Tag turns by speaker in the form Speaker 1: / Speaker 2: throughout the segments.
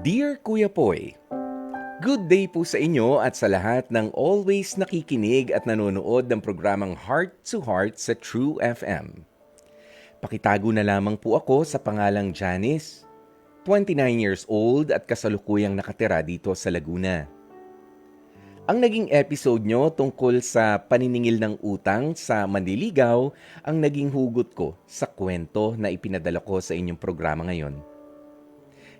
Speaker 1: Dear Kuya Poy, Good day po sa inyo at sa lahat ng always nakikinig at nanonood ng programang Heart to Heart sa True FM. Pakitago na lamang po ako sa pangalang Janice, 29 years old at kasalukuyang nakatira dito sa Laguna. Ang naging episode nyo tungkol sa paniningil ng utang sa Manliligaw ang naging hugot ko sa kwento na ipinadala ko sa inyong programa ngayon.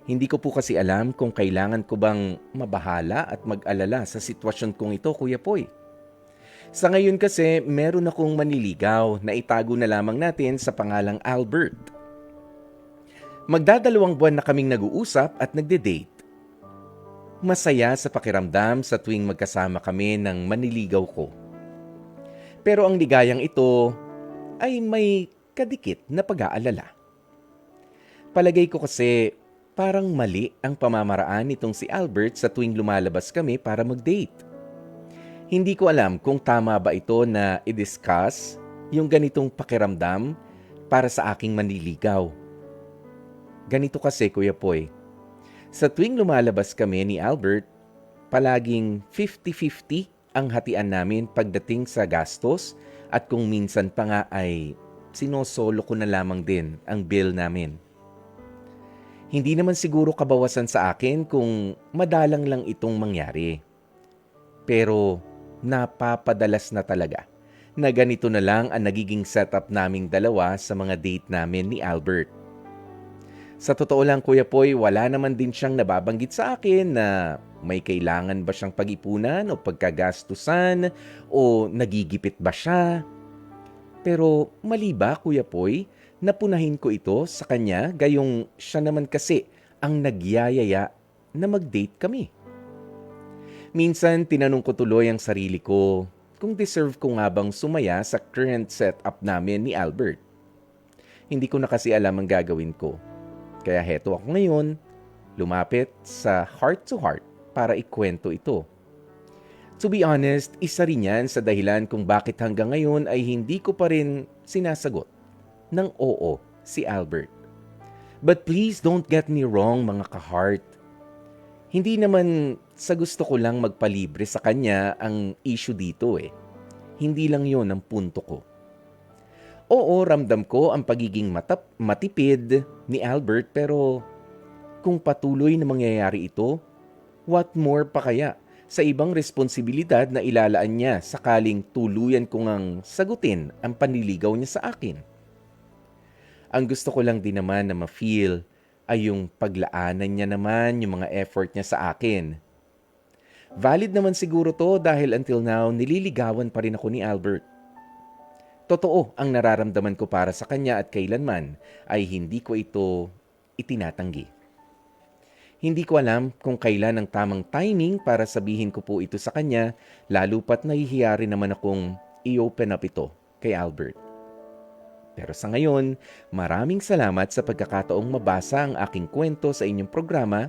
Speaker 1: Hindi ko po kasi alam kung kailangan ko bang mabahala at mag-alala sa sitwasyon kong ito, Kuya Poy. Sa ngayon kasi, meron akong manliligaw na itago na lamang natin sa pangalang Albert. Magdadalawang buwan na kaming nag-uusap at nagde-date. Masaya sa pakiramdam sa tuwing magkasama kami ng manliligaw ko. Pero ang ligayang ito ay may kadikit na pag-aalala. Palagay ko kasi parang mali ang pamamaraan nitong si Albert sa tuwing lumalabas kami para mag-date. Hindi ko alam kung tama ba ito na i-discuss yung ganitong pakiramdam para sa aking manliligaw. Ganito kasi, Kuya Poy. Sa tuwing lumalabas kami ni Albert, palaging 50-50 ang hatian namin pagdating sa gastos at kung minsan pa nga ay sinosolo ko na lamang din ang bill namin. Hindi naman siguro kabawasan sa akin kung madalang lang itong mangyari. Pero napapadalas na talaga na ganito na lang ang nagiging setup naming dalawa sa mga date namin ni Albert. Sa totoo lang Kuya Poy, wala naman din siyang nababanggit sa akin na may kailangan ba siyang pag-ipunan o pagkagastusan o nagigipit ba siya. Pero mali ba Kuya Poy napunahin ko ito sa kanya gayong siya naman kasi ang nagyayaya na mag-date kami. Minsan tinanong ko tuloy ang sarili ko kung deserve ko nga bang sumaya sa current setup namin ni Albert. Hindi ko na kasi alam ang gagawin ko. Kaya heto ako ngayon, lumapit sa heart to heart para ikwento ito. To be honest, isa rin yan sa dahilan kung bakit hanggang ngayon ay hindi ko pa rin sinasagot ng oo si Albert. But please don't get me wrong mga ka-heart. Hindi naman sa gusto ko lang magpalibre sa kanya ang issue dito eh. Hindi lang yon ang punto ko. Oo, ramdam ko ang pagiging matap, matipid ni Albert pero kung patuloy na mangyayari ito, what more pa kaya sa ibang responsibilidad na ilalaan niya sakaling tuluyan kong ang sagutin ang panliligaw niya sa akin? Ang gusto ko lang din naman na ma-feel ay yung paglaanan niya naman yung mga effort niya sa akin. Valid naman siguro to dahil until now nililigawan pa rin ako ni Albert. Totoo ang nararamdaman ko para sa kanya at kailanman ay hindi ko ito itinatanggi. Hindi ko alam kung kailan ang tamang timing para sabihin ko po ito sa kanya lalo pat nahihiya rin naman akong i-open up ito kay Albert. Pero sa ngayon, maraming salamat sa pagkakataong mabasa ang aking kwento sa inyong programa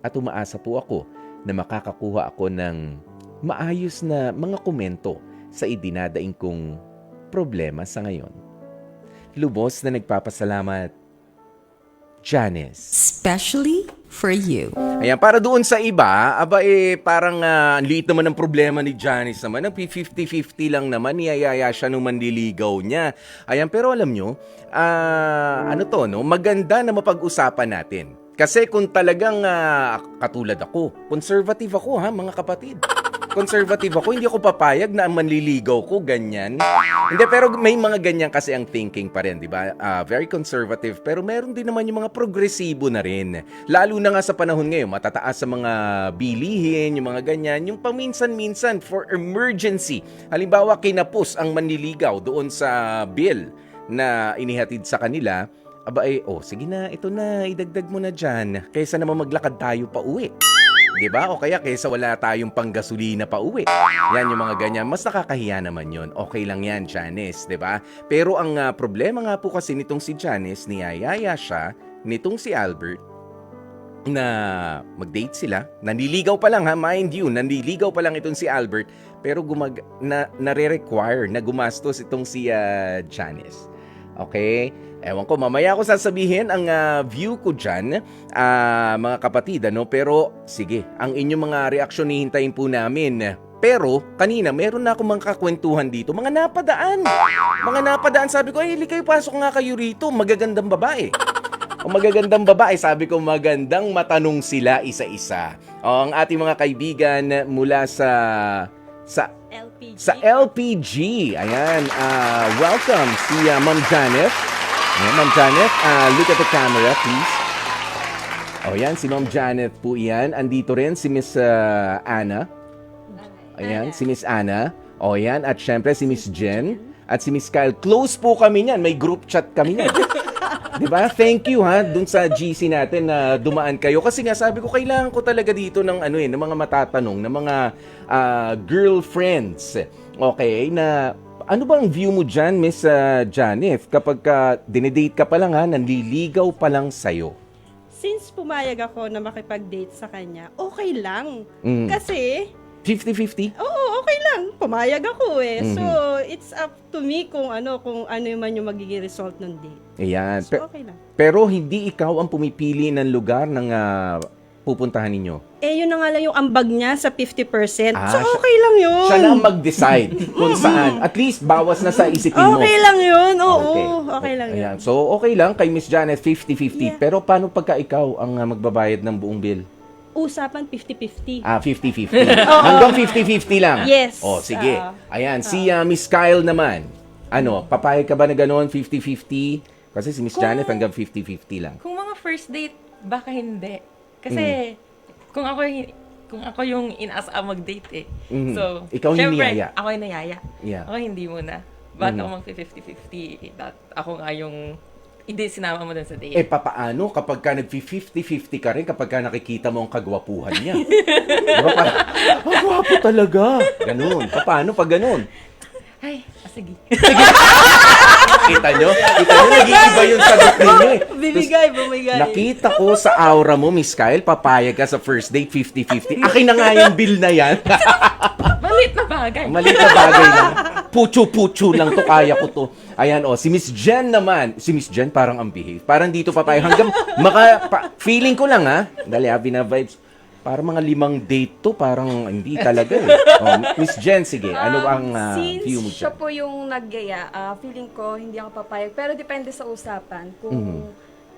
Speaker 1: at umaasa po ako na makakakuha ako ng maayos na mga komento sa idinadaing kong problema sa ngayon. Lubos na nagpapasalamat, Janice.
Speaker 2: Especially for you.
Speaker 1: Ayan, para doon sa iba, aba eh, parang uh, liit naman ng problema ni Janice naman. Ang 50-50 lang naman, niyayaya siya nung manliligaw niya. Ayan, pero alam nyo, uh, ano to, no? maganda na mapag-usapan natin. Kasi kung talagang uh, katulad ako, conservative ako ha mga kapatid conservative ako, hindi ako papayag na ang manliligaw ko, ganyan. Hindi, pero may mga ganyan kasi ang thinking pa rin, di ba? Uh, very conservative, pero meron din naman yung mga progresibo na rin. Lalo na nga sa panahon ngayon, matataas sa mga bilihin, yung mga ganyan, yung paminsan-minsan for emergency. Halimbawa, kinapos ang manliligaw doon sa bill na inihatid sa kanila, aba eh, oh, sige na, ito na, idagdag mo na dyan, kaysa naman maglakad tayo pa uwi. 'Di ba? O kaya kaysa wala tayong panggasolina pa uwi. Yan yung mga ganyan. Mas nakakahiya naman 'yon. Okay lang 'yan, Janice, 'di ba? Pero ang uh, problema nga po kasi nitong si Janice, niyayaya siya nitong si Albert na mag-date sila. Nanliligaw pa lang ha, mind you, nanliligaw pa lang itong si Albert pero gumag na nare-require na gumastos itong si uh, Janice. Okay? Ewan ko, mamaya ko sasabihin ang ah, view ko dyan, ah, mga kapatid, ano? Pero, sige, ang inyong mga reaksyon hihintayin po namin. Pero, kanina, meron na akong mga kakwentuhan dito. Mga napadaan. Mga napadaan. Sabi ko, ay, hili kayo, pasok nga kayo rito. Magagandang babae. O magagandang babae, sabi ko magandang matanong sila isa-isa. O, ang ating mga kaibigan mula sa sa
Speaker 3: LPG.
Speaker 1: sa LPG. Ayan, ah, welcome si ah, Ma'am Janet. Ayan, Ma'am Janet, ah, look at the camera, please. O yan, si Ma'am Janet po yan. Andito rin si Miss ah, Anna. Ayan, si Miss Anna. O yan, at syempre si Miss Jen. At si Miss Kyle. Close po kami niyan. May group chat kami niyan. Di ba? Thank you ha dun sa GC natin na dumaan kayo kasi nga sabi ko kailangan ko talaga dito ng ano eh, ng mga matatanong, ng mga ah, girlfriends. Okay, na ano bang view mo diyan, Miss ah, Janeth, kapag ka dinedate ka pa lang ha, nanliligaw pa lang sa'yo?
Speaker 3: Since pumayag ako na makipag-date sa kanya, okay lang.
Speaker 1: Mm.
Speaker 3: Kasi,
Speaker 1: 50-50?
Speaker 3: oo, okay lang. Pumayag ako eh.
Speaker 1: Mhm.
Speaker 3: So, it's up to me kung ano, kung ano man yung magiging result ng date.
Speaker 1: Ayan.
Speaker 3: So, okay lang.
Speaker 1: pero hindi ikaw ang pumipili ng lugar ng ah, pupuntahan ninyo.
Speaker 3: Eh, yun na nga lang yung ambag niya sa 50%.
Speaker 1: Ah,
Speaker 3: so,
Speaker 1: siya-
Speaker 3: okay lang yun.
Speaker 1: Siya lang mag-decide kung saan. At least bawas na sa isipin mo.
Speaker 3: Okay lang yun. Oo, okay, lang yun.
Speaker 1: Ayan. So, okay lang kay Miss Janet, 50-50.
Speaker 3: Yeah.
Speaker 1: Pero paano pagka ikaw ang ah, magbabayad ng buong bill?
Speaker 3: Usapan 50-50.
Speaker 1: Ah, 50-50. Hanggang 50-50 lang.
Speaker 3: Yes.
Speaker 1: Oh, sige.
Speaker 3: Ah.
Speaker 1: Ayan, si ah, Miss Kyle naman. Ano, papayag ka ba na gano'n, 50-50? Kasi si Miss
Speaker 4: Kung-
Speaker 1: Janet hanggang 50-50 lang.
Speaker 4: Kung mga first date, baka hindi. Kasi, kung ako hi- kung ako yung inaasa mag-date eh.
Speaker 1: Mhm.
Speaker 4: So,
Speaker 1: Ikaw yung
Speaker 4: syempre,
Speaker 1: niyaya.
Speaker 4: ako yung niyaya.
Speaker 1: Yeah.
Speaker 4: Ako hindi muna.
Speaker 1: Mhm.
Speaker 4: ako mag 50-50? That, ako nga yung, hindi sinama mo dun sa date.
Speaker 1: Eh, papaano kapag ka nag-50-50 ka rin kapag ka nakikita mo ang kagwapuhan niya? Di ba? Parang, ang gwapo talaga. Ganun. Paano pag ganun?
Speaker 4: Ay, ah, sige.
Speaker 1: Kita nyo? Kita nyo, nag-iiba yung sagot ninyo eh.
Speaker 3: Bibigay, bumigay.
Speaker 1: Nakita ko sa aura mo, Miss Kyle, papayag ka sa first date 50-50. Akin na nga yung bill na yan.
Speaker 4: Malit na bagay.
Speaker 1: Maliit na bagay lang. Pucho-pucho lang to, kaya ko to. Ayan, oh, si Miss Jen naman. Si Miss Jen parang ang behave. Parang dito papayag. Hanggang, maka, pa- feeling ko lang ha. Dali, happy na vibes. Parang mga limang date to, parang hindi talaga eh. Oh, Miss Jen, sige, ano ang ah,
Speaker 5: Since
Speaker 1: view mo
Speaker 5: siya
Speaker 1: dyan?
Speaker 5: po yung nagyaya, ah, feeling ko hindi ako papayag. Pero depende sa usapan. Kung
Speaker 1: Mhm.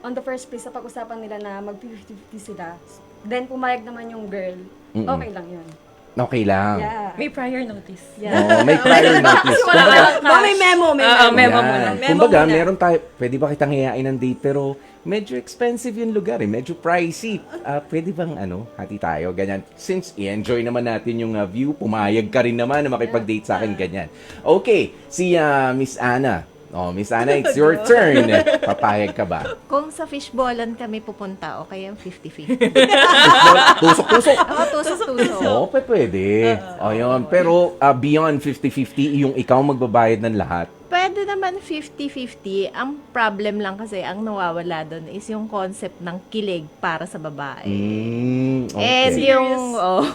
Speaker 5: on the first place, sa pag-usapan nila na mag-50-50 sila, then pumayag naman yung girl, okay lang yun.
Speaker 1: Okay lang.
Speaker 5: Yeah.
Speaker 4: May prior notice.
Speaker 5: Yeah.
Speaker 1: Oh, may prior notice. Kumbaga,
Speaker 3: Ba, may memo, may
Speaker 4: ah,
Speaker 3: memo.
Speaker 4: memo
Speaker 1: Yan.
Speaker 4: muna.
Speaker 3: Memo
Speaker 1: Kumbaga,
Speaker 3: muna.
Speaker 1: meron tayo, pwede ba kitang hiyain ng date pero medyo expensive yung lugar eh, medyo pricey. Ah, pwede bang ano, hati tayo, ganyan. Since i-enjoy naman natin yung ah, view, pumayag ka rin naman na makipag-date sa akin, ganyan. Okay, si ah, Miss Anna. Oh, Miss Anna, it's your turn. Papayag ka ba?
Speaker 6: Kung sa fishballan kami pupunta, o kaya yung 50-50.
Speaker 1: Tusok-tusok.
Speaker 6: Ako, tusok-tusok.
Speaker 1: Oo, pe, pwede. Ayun. Pero ah, beyond 50-50, yung ikaw magbabayad ng lahat.
Speaker 6: Pwede naman 50-50. Ang problem lang kasi, ang nawawala doon is yung concept ng kilig para sa babae.
Speaker 1: Mm,
Speaker 6: And
Speaker 1: okay.
Speaker 6: yung, oh,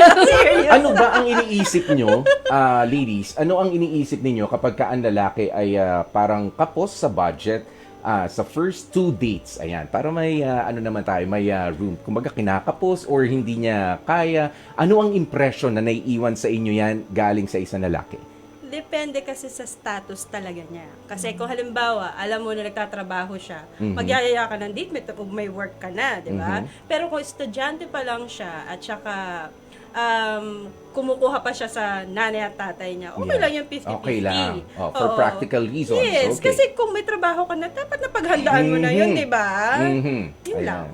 Speaker 1: ano ba ang iniisip nyo, ah, ladies, ano ang iniisip ninyo kapag ka ang lalaki ay ah, parang kapos sa budget ah, sa first two dates? Ayan, para may ah, ano naman tayo, may ah, room. Kumbaga kinakapos or hindi niya kaya. Ano ang impression na naiiwan sa inyo yan galing sa isang lalaki?
Speaker 3: Depende kasi sa status talaga niya. Kasi kung halimbawa, alam mo na nagtatrabaho siya,
Speaker 1: Mhm.
Speaker 3: magyayaya ka ng date, may, may work ka na, di ba?
Speaker 1: Mhm.
Speaker 3: Pero kung estudyante pa lang siya, at saka um, kumukuha pa siya sa nanay at tatay niya, okay
Speaker 1: Yeah.
Speaker 3: lang yung 50-50.
Speaker 1: Okay lang. Oh, for
Speaker 3: Oo.
Speaker 1: practical reasons.
Speaker 3: Yes,
Speaker 1: okay.
Speaker 3: kasi kung may trabaho ka na, dapat napaghandaan mo na yun,
Speaker 1: Mhm.
Speaker 3: di ba?
Speaker 1: Mhm.
Speaker 3: Yun
Speaker 1: Ayan.
Speaker 3: lang.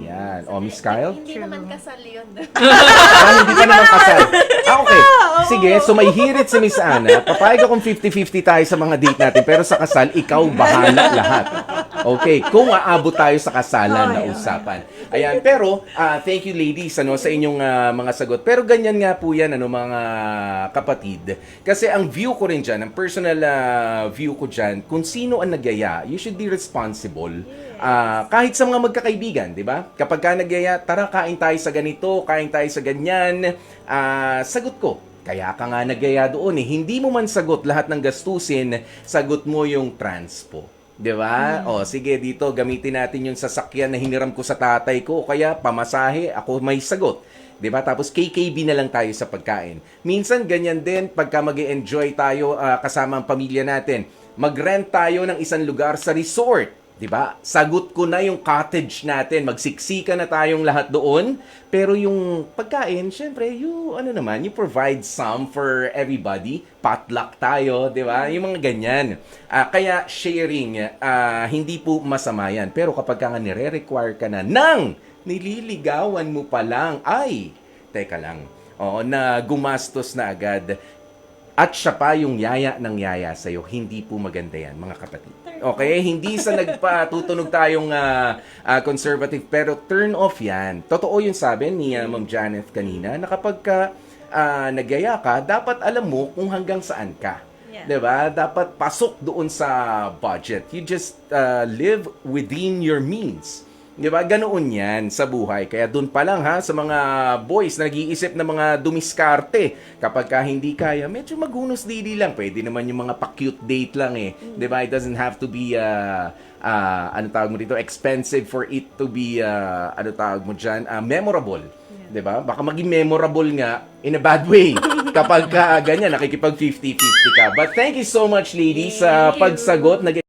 Speaker 1: Yan. O, Miss Kyle?
Speaker 6: hindi naman kasal yun.
Speaker 1: Ah, hindi pa naman kasal. Ah, okay. Sige, so may hirit si Miss Ana. Papayag akong 50-50 tayo sa mga date natin. Pero sa kasal, ikaw bahala lahat. Okay, kung aabot tayo sa kasalan na usapan. Ayan, pero ah, thank you ladies ano, sa inyong ah, mga sagot. Pero ganyan nga po yan, ano, mga kapatid. Kasi ang view ko rin dyan, ang personal ah, view ko dyan, kung sino ang nagyaya, you should be responsible. Ah, kahit sa mga magkakaibigan, di ba? Kapag ka nagyaya, tara kain tayo sa ganito, kain tayo sa ganyan, ah, sagot ko, Kaya ka nga nagaya doon eh. Hindi mo man sagot lahat ng gastusin, sagot mo yung transpo. 'Di ba? O sige dito gamitin natin yung sasakyan na hiniram ko sa tatay ko o kaya pamasahe, ako may sagot. 'Di ba? Tapos KKB na lang tayo sa pagkain. Minsan ganyan din pagka mag enjoy tayo ah, kasama ang pamilya natin. Mag-rent tayo ng isang lugar sa resort. 'Di ba? Sagot ko na yung cottage natin. Magsiksika na tayong lahat doon. Pero yung pagkain, syempre, you ano naman, you provide some for everybody. Potluck tayo, 'di ba? Yung mga ganyan. Ah, kaya sharing, ah, hindi po masama yan. Pero kapag ka nga nire-require ka na ng nililigawan mo pa lang, ay, teka lang, oo, na gumastos na agad, at siya pa yung yaya ng yaya sa'yo, hindi po maganda yan, mga kapatid. Okay? Hindi sa nagpatutunog tayong ah, ah, conservative, pero turn off yan. Totoo yung sabi ni ah, Ma'am Janet kanina, na kapag ka ah, nagyaya ka, dapat alam mo kung hanggang saan ka.
Speaker 3: Yeah.
Speaker 1: 'Di ba? Dapat pasok doon sa budget. You just ah, live within your means. 'Di ba? Ganoon 'yan sa buhay. Kaya doon pa lang ha sa mga boys na nag-iisip na mga dumiskarte. Kapag ka hindi kaya, medyo maghunos dili lang. Pwede naman yung mga pa-cute date lang eh. 'Di ba? It doesn't have to be uh, uh, ano tawag mo dito, expensive for it to be uh, ano tawag mo diyan, memorable. 'Di ba? Baka maging memorable nga in a bad way kapag ka ganyan nakikipag 50-50 ka. But thank you so much ladies sa pagsagot. Nag